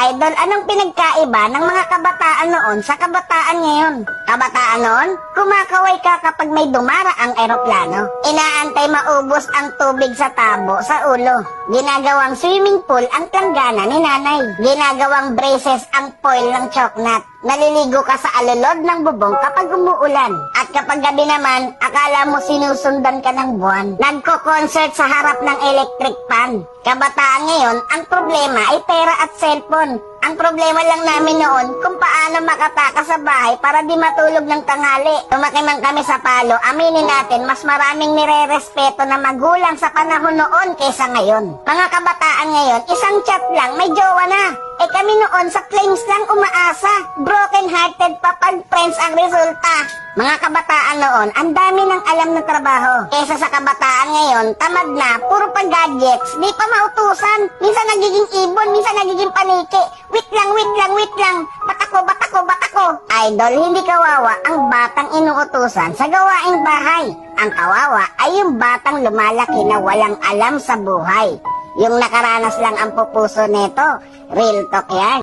Idol, anong pinagkaiba ng mga kabataan noon sa kabataan ngayon? Kabataan noon, kumakaway ka kapag may dumara ang eroplano. Inaantay maubos ang tubig sa tabo sa ulo. Ginagawang swimming pool ang planggana ni nanay. Ginagawang braces ang foil ng choknat. Naliligo ka sa alulod ng bubong kapag umuulan. At kapag gabi naman, akala mo sinusundan ka ng buwan. Nagko-concert sa harap ng electric fan. Kabataan ngayon, ang problema ay pera at cellphone. Ang problema lang namin noon kung paano makatakas sa bahay para di matulog ng tanghali. Lumaki man kami sa palo, aminin natin mas maraming nire-respeto na magulang sa panahon noon kaysa ngayon. Mga kabataan ngayon, isang chat lang, may jowa na. Eh kami noon sa flames lang umaasa. Broken hearted pa pag friends ang resulta. Mga kabataan noon, ang dami ng alam na trabaho. Kesa sa kabataan ngayon, tamad na, puro pa gadgets, di pa mautusan. Minsan nagiging ibon, minsan nagiging paniki. Wait lang, wait lang, wait lang. Batako, batako, batako. Idol, hindi kawawa ang batang inuutusan sa gawaing bahay. Ang kawawa ay yung batang lumalaki na walang alam sa buhay. Yung nakaranas lang ang pupuso nito. Real talk yan.